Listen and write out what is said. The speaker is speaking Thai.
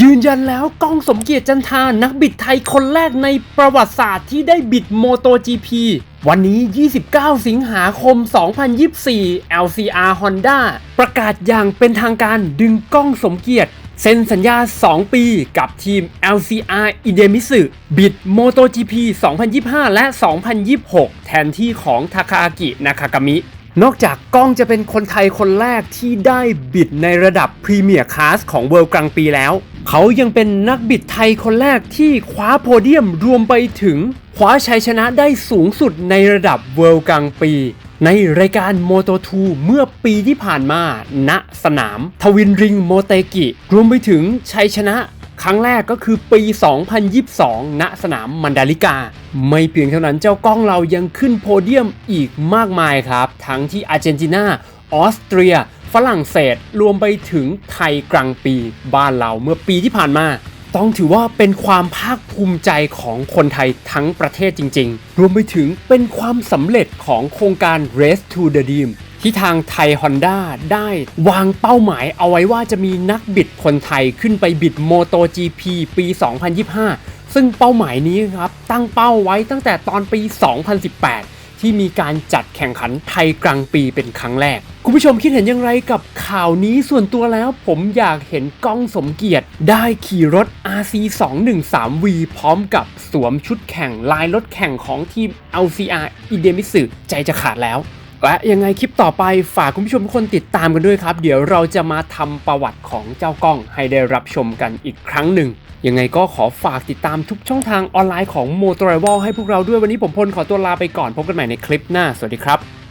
ยืนยันแล้วก้องสมเกียรติจันทานักบิดไทยคนแรกในประวัติศาสตร์ที่ได้บิดโมโต GP วันนี้ 29 สิงหาคม 2024 LCR Honda ประกาศอย่างเป็นทางการดึงก้องสมเกียรติเซ็นสัญญา 2 ปีกับทีม LCR i d e m i s u บิด MotoGP 2025 และ 2026 แทนที่ของทาคาอากิ นาคากามิ นอกจากก้องจะเป็นคนไทยคนแรกที่ได้บิดในระดับพรีเมียร์คลาสของเวิลด์กลางปีแล้ว เขายังเป็นนักบิดไทยคนแรกที่คว้าโพเดียมรวมไปถึงคว้าชัยชนะได้สูงสุดในระดับเวิลด์กลางปี ในรายการ Moto2 เมื่อปีที่ผ่านมา ณ สนาม ทวินริงโมเตกิ รวมไปถึงชัยชนะครั้งแรกก็คือปี 2022 ณ สนามมันดาลิกา ไม่เพียงเท่านั้นเจ้าก้องเรายังขึ้นโพเดียมอีกมากมายครับ ทั้งที่อาร์เจนตินา ออสเตรีย ฝรั่งเศสรวมไปถึงไทยกลางปีบ้านเราเมื่อปีที่ผ่านมา ต้องถือว่าเป็นความภาคภูมิใจของคนไทยทั้งประเทศจริง ๆ รวมไปถึงเป็นความสำเร็จของโครงการ Race to the Dream ที่ทางไทย Honda ได้วางเป้าหมายเอาไว้ว่าจะมีนักบิดคนไทยขึ้นไปบิด MotoGP ปี 2025 ซึ่งเป้าหมายนี้ครับตั้งเป้าไว้ตั้งแต่ตอนปี 2018 ที่มีการจัดแข่งขันไทยกลางปีเป็นครั้งแรก คุณผู้ชมคิดเห็นอย่างไรกับข่าวนี้ส่วนตัวแล้ว ผมอยากเห็นก้องสมเกียรติ ได้ขี่รถ RC 213V พร้อมกับสวมชุดแข่งลายรถแข่งของทีม LCR i d e m i s u ใจจะขาดแล้ว และยังไงคลิปต่อไปฝากคุณผู้ชมทุกคนติดตามกันด้วยครับ เดี๋ยวเราจะมาทำประวัติของเจ้ากล้องให้ได้รับชมกันอีกครั้งหนึ่ง ยังไงก็ขอฝากติดตามทุกช่องทางออนไลน์ของ m o t o r i v a l ให้พวกเราด้วยวันนี้ผมพลขอตัวลาไปก่อนพบกันใหม่ในคลิปหน้า สวัสดีครับ